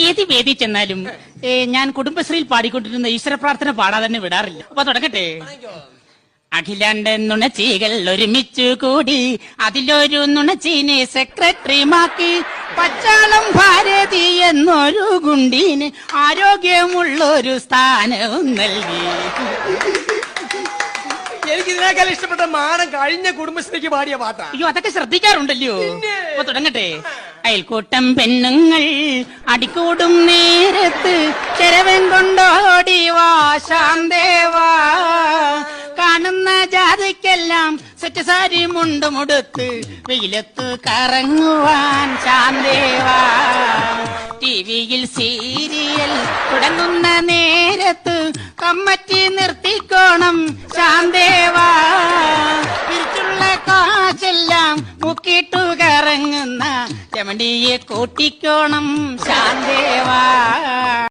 ഏത് വേദി ചെന്നാലും ഞാൻ കുടുംബശ്രീയിൽ പാടിക്കൊണ്ടിരുന്ന ഈശ്വര പ്രാർത്ഥന പാടാതെ തന്നെ വിടാറില്ല. അപ്പൊ തുടങ്ങട്ടെ. അഖിലാണ്ട നുണച്ചികൾ ഒരുമിച്ചു കൂടി അതിലൊരു നുണച്ചീനെ സെക്രട്ടറിമാക്കി. പച്ചാളം ഭാരതി എന്നൊരു ഗുണ്ടീന് ആരോഗ്യമുള്ളൊരു സ്ഥാനവും നൽകി. എനിക്ക് ഇതിനേക്കാൾ ഇഷ്ടപ്പെട്ട മാനം കഴിഞ്ഞ കുടുംബശ്രീക്ക് പാടിയ പാട്ടാ. അയ്യോ അതൊക്കെ ശ്രദ്ധിക്കാറുണ്ടല്ലോ. അപ്പൊ തുടങ്ങട്ടെ. അയൽക്കൂട്ടം പെണ്ണുങ്ങൾ അടിക്കൂടും നേരത്ത് ചെരവൻ കൊണ്ടോടി വാശാന്തേവാ കാണുന്ന ജാതിക്കെല്ലാം സെറ്റ് സാരി മുണ്ടുമുടുത്ത് വെയിലത്ത് കറങ്ങുവാൻ ശാന്തേവാ. ടി വിയിൽ സീരിയൽ തുടങ്ങുന്ന നേരത്ത് കമ്മറ്റി നിർത്തിക്കോണം ശാന്തേവാ. തിരിച്ചുള്ള കാശെല്ലാം കുക്കിട്ടു കറങ്ങുന്ന ചമണ്ടിയെ കൂട്ടിക്കോണം ശാന്തേവാ.